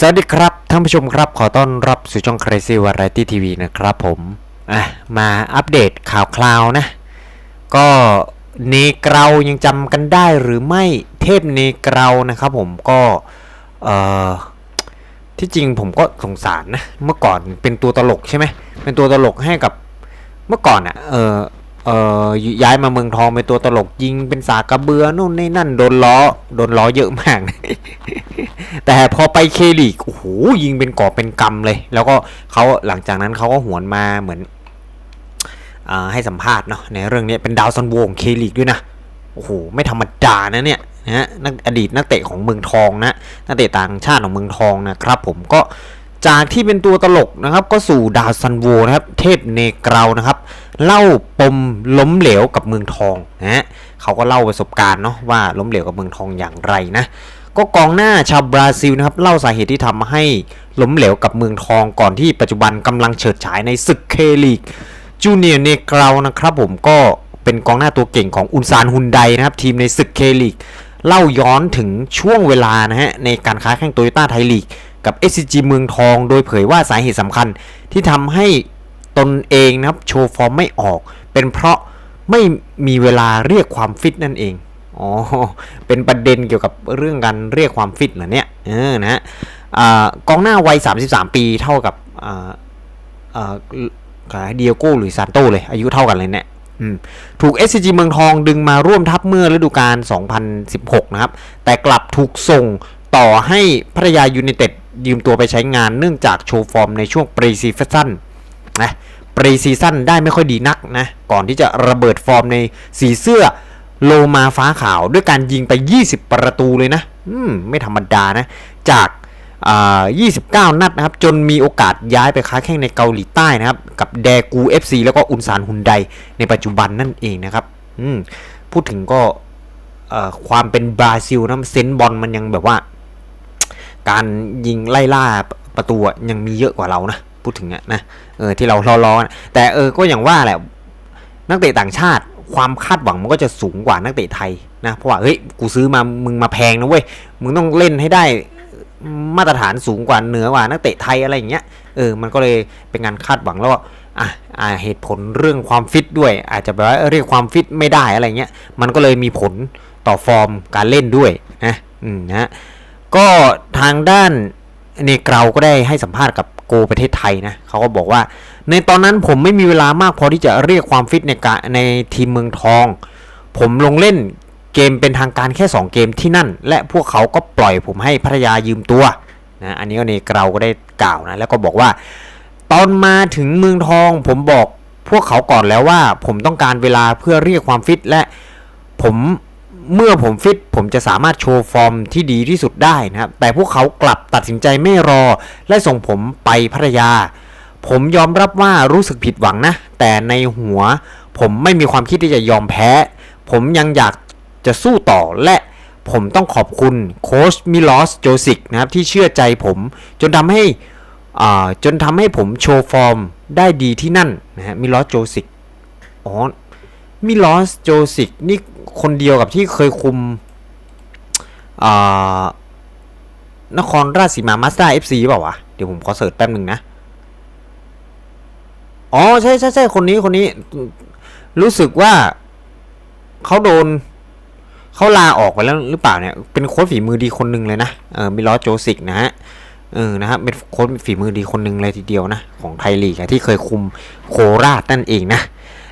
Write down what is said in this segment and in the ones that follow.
สวัสดีครับท่านผู้ชมครับขอต้อนรับสู่ช่อง Crazy Variety TV นะครับผมอะมาอัปเดตข่าวคราวนะ ก็เนเกรายังจำกันได้หรือไม่เทพเนเกรานะครับผมก็เอ่อที่จริงผมก็สงสารนะ เมื่อก่อนเป็นตัวตลกใช่ไหมเป็นตัวตลกให้กับเมื่อก่อนอะ่ะเออ เออย้ายมาเมืองทองเป็นตัวตลกยิงเป็นสากกระเบือนู่นนี่นั่นโดนล้อโดนล้อเยอะมาก แต่พอไปเคลีกโอ้โหยิงเป็นกอบเป็นกำเลย แล้วก็เขาหลังจากนั้นเขาก็หวนมาเหมือนอให้สัมภาษณ์เนาะในเรื่องนี้เป็นดาวซันโวของเคลีกด้วยนะโอ้โหไม่ธรรมดานะเนี่ยนะนักอดีตนักเตะของเมืองทองนะนักเตะต่างชาติของเมืองทองนะครับผมก็จากที่เป็นตัวตลกนะครับ ก็สู่ดาวซันโวนะครับ เทพเนกรานะครับ เล่าปมล้มเหลวกับเมืองทองนะฮะเขาก็เล่าประสบการณ์เนาะว่าล้มเหลวกับเมืองทองอย่างไรนะก็กองหน้าชาวบราซิลนะครับเล่าสาเหตุที่ทำให้ล้มเหลวกับเมืองทองก่อนที่ปัจจุบันกำลังเฉิดฉายในศึกเคลีกจูเนียร์เนกรานะครับผมก็เป็นกองหน้าตัวเก่งของอุนซานฮุนไดนะครับทีมในศึกเคลีกเล่าย้อนถึงช่วงเวลานะฮะในการค้าแข่งโตโยต้าไทยลีกกับ SCG เมืองทอง โดยเผยว่าสาเหตุสำคัญที่ทำให้ ตนเองนะครับโชว์ฟอร์มไม่ออก เป็นเพราะไม่มีเวลาเรียกความฟิตนั่นเองอ๋อเป็นประเด็นเกี่ยวกับเรื่องการเรียกความฟิตเหรอเนี่ยเออนะฮะกองหน้าวัย 33 ปีเท่ากับเดียโก้หรือซานโตเลย อายุเท่ากันเลยเนี่ยถูก SCG เมืองทองดึงมาร่วมทัพเมื่อฤดูกาล 2016 นะครับ แต่กลับถูกส่งต่อให้พัทยายูไนเต็ดยืมตัวไปใช้งานเนื่องจากโชว์ฟอร์มในช่วงปรีซีซั่น นะปรีซีซั่นได้ไม่ค่อยดีนักนะก่อนที่จะระเบิดฟอร์มในสีเสื้อโลมาฟ้าขาวด้วยการยิงไป 20 ประตูเลยนะอืมไม่ธรรมดานะ จากอ่า29 นัดนะครับ จนมีโอกาสย้ายไปค้าแข่งในเกาหลีใต้นะครับ กับแดกู FC แล้วก็อุนซานฮุนไดในปัจจุบันนั่นเองนะครับอืมพูดถึงก็ความเป็นบราซิลนะเซนบอลมันยังแบบว่า การยิงไล่ล่าประตูยังมีเยอะกว่าเรานะ พูดถึงอะนะเออที่เราล้อๆแต่เออก็อย่างว่าแหละนักเตะต่างชาติความคาดหวังมันก็จะสูงกว่านักเตะไทยนะเพราะว่าเฮ้ยกูซื้อมามึงมาแพงนะเว้ยมึงต้องเล่นให้ได้มาตรฐานสูงกว่าเหนือกว่านักเตะไทยอะไรอย่างเงี้ยเออมันก็เลยเป็นการคาดหวังแล้วก็อะอ่าเหตุผลเรื่องความฟิตด้วย อาจจะแบบว่าเรียกความฟิตไม่ได้อะไรเงี้ยมันก็เลยมีผลต่อฟอร์มการเล่นด้วยนะอืมนะก็ทางด้านเนเกราก็ได้ให้สัมภาษณ์กับ โกประเทศไทยนะเขาก็บอกว่า ในตอนนั้นผมไม่มีเวลามากพอที่จะเรียกความฟิตในกะในทีมเมืองทอง ผมลงเล่นเกมเป็นทางการแค่ 2 เกมที่นั่น และพวกเขาก็ปล่อยผมให้พัทยายืมตัวนะอันนี้ก็เนเกราก็ได้กล่าวนะแล้วก็บอกว่า ตอนมาถึงเมืองทองผมบอกพวกเขาก่อนแล้วว่า ผมต้องการเวลาเพื่อเรียกความฟิตและผม เมื่อผมฟิตผมจะสามารถโชว์ฟอร์มที่ดีที่สุดได้นะครับ แต่พวกเขากลับตัดสินใจไม่รอ และส่งผมไปพัทยา ผมยอมรับว่ารู้สึกผิดหวังนะ แต่ในหัวผมไม่มีความคิดที่จะยอมแพ้ ผมยังอยากจะสู้ต่อและผมต้องขอบคุณโค้ชมิลอสโจซิกนะครับที่เชื่อใจผมจนทำให้อ่าจนทำให้ผมโชว์ฟอร์มได้ดีที่นั่นนะฮะมิลอสโจซิกอ๋อ มิลอสโจซิกนี่คนเดียวกับที่เคยคุมนครราชสีมามาสเตอร์เอฟซีเปล่าวะ เดี๋ยวผมขอเสิร์ชแป๊บหนึ่งนะ อ๋อ ใช่ใช่ใช่คนนี้คนนี้ รู้สึกว่าเขาโดนเขาลาออกไปแล้วหรือเปล่าเนี่ย เป็นโค้ชฝีมือดีคนหนึ่งเลยนะเออมิลอสโจซิกนะฮะเออนะฮะเป็นโค้ชฝีมือดีคนหนึ่งเลยทีเดียวนะ ของไทยลีกที่เคยคุมโคราชนั่นเองนะ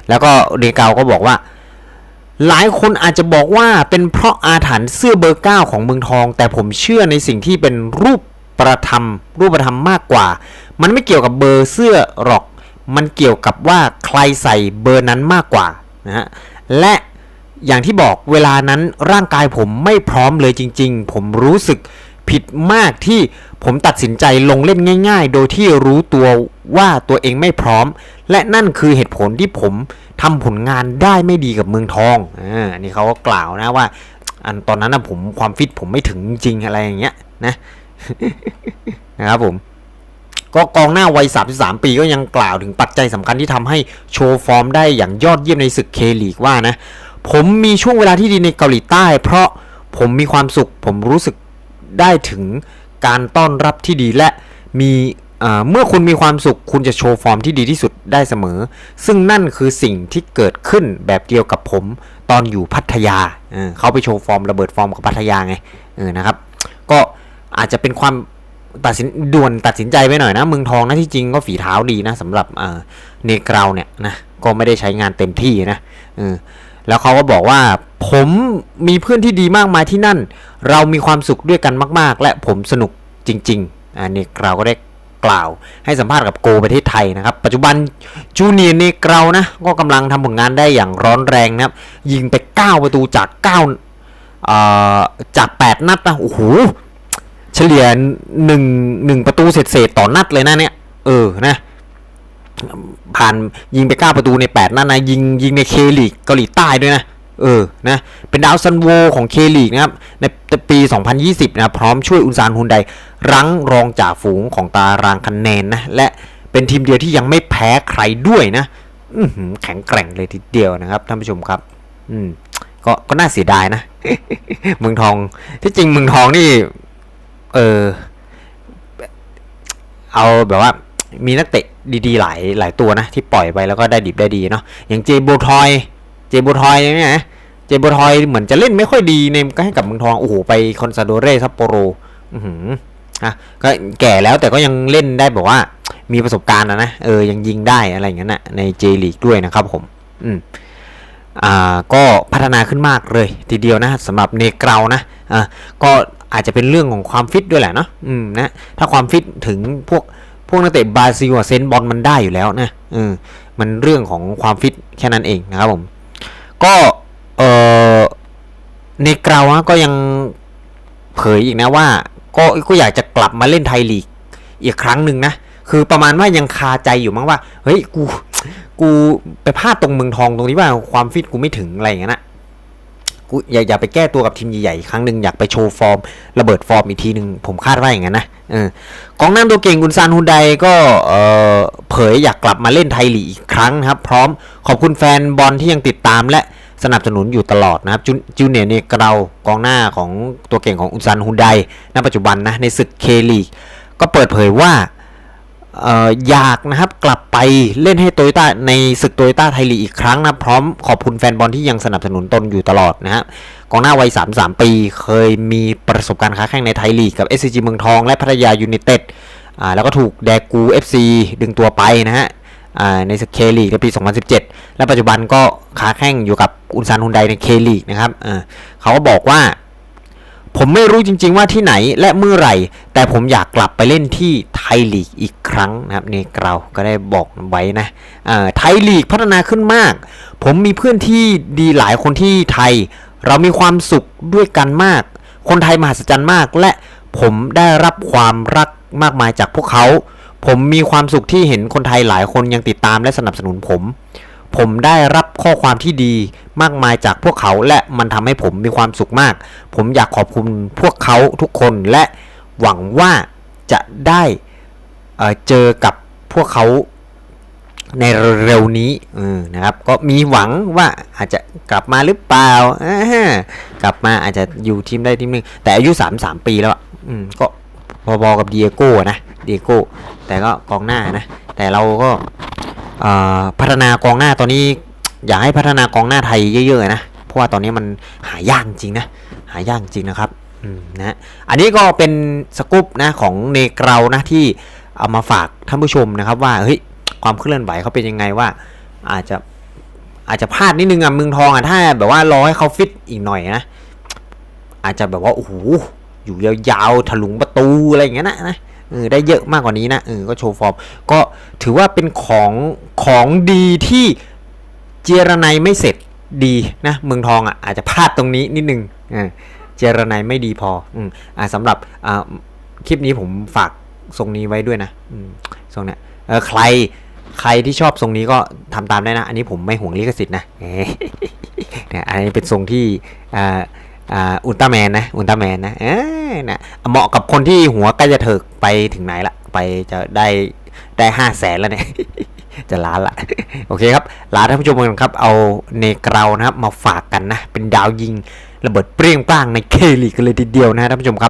แล้วก็เดเกาก็บอกว่า หลายคนอาจจะบอกว่าเป็นเพราะอาถรรพ์เสื้อเบอร์เก้าของเมืองทอง แต่ผมเชื่อในสิ่งที่เป็นรูปประธรรม รูปประธรรมมากกว่า มันไม่เกี่ยวกับเบอร์เสื้อหรอก มันเกี่ยวกับว่าใครใส่เบอร์นั้นมากกว่านะฮะและอย่างที่บอกเวลานั้นร่างกายผมไม่พร้อมเลยจริง ๆ ผมรู้สึกผิดมากที่ผมตัดสินใจลงเล่นง่าย ๆ โดยที่รู้ตัว ว่าตัวเองไม่พร้อม และนั่นคือเหตุผลที่ผมทำผลงานได้ไม่ดีกับเมืองทองอ่าอันนี้เขาก็กล่าวนะว่า อันตอนนั้นนะผมความฟิตผมไม่ถึงจริงอะไรอย่างเงี้ยนะนะครับผมก็กองหน้าวัย 33 ปีก็ยังกล่าวถึงปัจจัยสำคัญที่ทำให้โชว์ฟอร์มได้อย่างยอดเยี่ยมในศึกเคลีกว่านะ ผมมีช่วงเวลาที่ดีในเกาหลีใต้ เพราะผมมีความสุขผมรู้สึกได้ถึงการต้อนรับที่ดีและมี เมื่อคุณมีความสุขคุณจะโชว์ฟอร์มที่ดีที่สุดได้เสมอ ซึ่งนั่นคือสิ่งที่เกิดขึ้นแบบเดียวกับผมตอนอยู่พัทยาเเขาไปโชว์ฟอร์มระเบิดฟอร์มกับพัทยาไงนะครับ ก็อาจจะเป็นความตัดสินด่วนตัดสินใจไปหน่อยนะเมืองทองนะที่จริงก็ฝีเท้าดีนะสำหรับเอ่อเนกราวเนี่ยนะก็ไม่ได้ใช้งานเต็มที่นะแล้วเขาก็บอกว่าผมมีเพื่อนที่ดีมากมายที่นั่น เรามีความสุขด้วยกันมาก ๆ และผมสนุกจริงๆอ่าเนกราก็ได้ กล่าว ให้สัมภาษณ์กับโกประเทศไทยนะครับ ปัจจุบันจูเนียร์เนกรานะ ก็กำลังทำผลงานได้อย่างร้อนแรงนะครับ ยิงไป 9 ประตูจาก9เอ่อจาก 8 นัดนะโอ้โหเฉลี่ยหนึ่งหนึ่งประตูเศษๆต่อนัดเลยนะเนี่ย เออนะผ่านยิงไป 9 ประตูใน 8 นัดนะ ยิงยิงในเคลีกเกาหลีใต้ด้วยนะ เออนะเป็นดาวซันโวของเคลีกนะครับใน ปี 2020 นะพร้อมช่วยอุนซานฮุนไดรั้งรองจ่าฝูงของตารางคะแนนนะและเป็นทีมเดียวที่ยังไม่แพ้ใครด้วยนะแข็งแกร่งเลยทีเดียวนะครับท่านผู้ชมครับ อืมก็ก็น่าเสียดายนะเมืองทอง ที่จริงเมืองทองนี่ เออเอาแบบว่ามีนักเตะดีๆ หลายหลายตัวนะ ที่ปล่อยไปแล้วก็ได้ดิบได้ดีเนาะอย่างเจโบทอย เจโบทอยเนี่ยนะ เจโบทอยเหมือนจะเล่นไม่ค่อยดีในก็ให้กับเมืองทอง โอ้โห ไปคอนซาโดเรซัปโปโรอือหืออะก็แก่แล้วแต่ก็ยังเล่นได้แบบว่า มีประสบการณ์นะนะ เออ ยังยิงได้อะไรอย่างนั้นนะในเจลีกด้วยนะครับผม อืมอ่าก็พัฒนาขึ้นมากเลยทีเดียวนะสำหรับเนเกรานะอ่าก็อาจจะเป็นเรื่องของความฟิตด้วยแหละเนาะอืมนะถ้าความฟิตถึงพวกพวกนักเตะบราซิลเซนบอลมันได้อยู่แล้วนะอืมมันเรื่องของความฟิตแค่นั้นเองนะครับผม ก็ ออเนกราอะก็ยังเผยอีกนะว่า ก็ก็อยากจะกลับมาเล่นไทยลีกอีกครั้งหนึ่งนะ คือประมาณว่ายังคาใจอยู่มั้งว่า เฮ้ย กู กูไปพลาดตรงเมืองทองตรงนี้ว่าความฟิตกูไม่ถึงอะไรอย่างนั้นนะกูอย่าอย่าไปแก้ตัวกับทีมใหญ่ๆครั้งหนึ่งอยากไปโชว์ฟอร์ม ระเบิดฟอร์มอีกทีหนึ่งผมคาดว่าอย่างนั้นนะเออกองหน้าตัวเก่งกุนซานฮุนไดก็เออเผยอยากกลับมาเล่นไทยลีกอีกครั้งนะครับ พร้อมขอบคุณแฟนบอลที่ยังติดตามและ สนับสนุนอยู่ตลอดนะครับจูจูเนียร์เนเกรากองหน้าของตัวเก่งของอุซานฮุนไดณปัจจุบันนะในศึกเคลีกก็เปิดเผยว่าอออยากนะครับกลับไปเล่นให้โตโยต้าในศึกโตโยต้าไทยลีกอีกครั้งนะพร้อมขอบคุณแฟนบอลที่ยังสนับสนุนตนอยู่ตลอดนะฮะกองหน้าวัย 33 ปีเคยมีประสบการณ์ค้าแข่งในไทยลีกกับ SCG เมืองทองและพัทยายูไนเต็ดอ่าแล้วก็ถูกแดกู FC ดึงตัวไปนะฮะ ในศึกเคลีกในปี 2017 และปัจจุบันก็ค้าแข่งอยู่กับอุนซานฮุนไดในเคลีกนะครับเขาก็บอกว่า ผมไม่รู้จริง ๆ ว่าที่ไหนและเมื่อไหร่ แต่ผมอยากกลับไปเล่นที่ไทยลีกอีกครั้งนะครับนี่เราก็ได้บอกไว้นะไทยลีกพัฒนาขึ้นมาก ผมมีเพื่อนที่ดีหลายคนที่ไทย เรามีความสุขด้วยกันมาก คนไทยมหัศจรรย์มาก และผมได้รับความรักมากมายจากพวกเขา ผมมีความสุขที่เห็นคนไทยหลายคนยังติดตามและสนับสนุนผม ผมได้รับข้อความที่ดีมากมายจากพวกเขาและมันทำให้ผมมีความสุขมาก ผมอยากขอบคุณพวกเขาทุกคนและหวังว่าจะได้เเจอกับพวกเขาในเร็วนี้นะครับก็มีหวังว่าอาจจะกลับมาหรือเปล่าากลับมาอาจจะอยู่ทีมได้ทีมหนึงแต่อายุ 33 ปีแล้วก็พอๆกับเดียโก้นะ เดียโก้แต่ก็กองหน้านะ แต่เราก็พัฒนากองหน้าตอนนี้อยากให้พัฒนากองหน้าไทยเยอะๆนะ เพราะว่าตอนนี้มันหายากจริงนะ หายากจริงนะครับนะอันนี้ก็เป็นสกู๊ปนะของเนเกรานะที่เอามาฝากท่านผู้ชมนะครับ ว่าเฮ้ยความเคลื่อนไหวเขาเป็นยังไงว่าอาจจะอาจจะพลาดนิดนึงอะเมืองทองอะถ้าแบบว่ารอให้เขาฟิตอีกหน่อยนะอาจจะแบบว่าโอ้โหอยู่ยาวๆถลุงประตูอะไรอย่างเงี้ยนะนะ ออได้เยอะมากกว่านี้นะเออก็โชว์ฟอร์ม ก็ถือว่าเป็นของของดีที่เจรไนไม่เสร็จดีนะเมืองทองอะอาจจะพลาดตรงนี้นิดนึงอ่าเจรไนไม่ดีพออืมอ่าสำหรับอ่าคลิปนี้ผมฝากทรงนี้ไว้ด้วยนะอืมทรงเนี้ยเออใครใครที่ชอบทรงนี้ก็ทำตามได้นะ อันนี้ผมไม่ห่วงลิขสิทธิ์นะเอ๊ะเนี่ยอันนี้เป็นทรงที่อ่า อุลตร้าแมนนะอุลตร้าแมนนะเออนะเหมาะกับคนที่หัวใกล้จะเถิกไปถึงไหนละไปจะได้ได้ห้าแสนแล้วเนี่ยจะล้านละโอเคครับลาท่านผู้ชมกันครับ เอาเนเกรานะครับมาฝากกันนะ เป็นดาวยิงระเบิดเปรี้ยงป้างในเคลีกกันเลยทีเดียวนะท่านผู้ชมครับ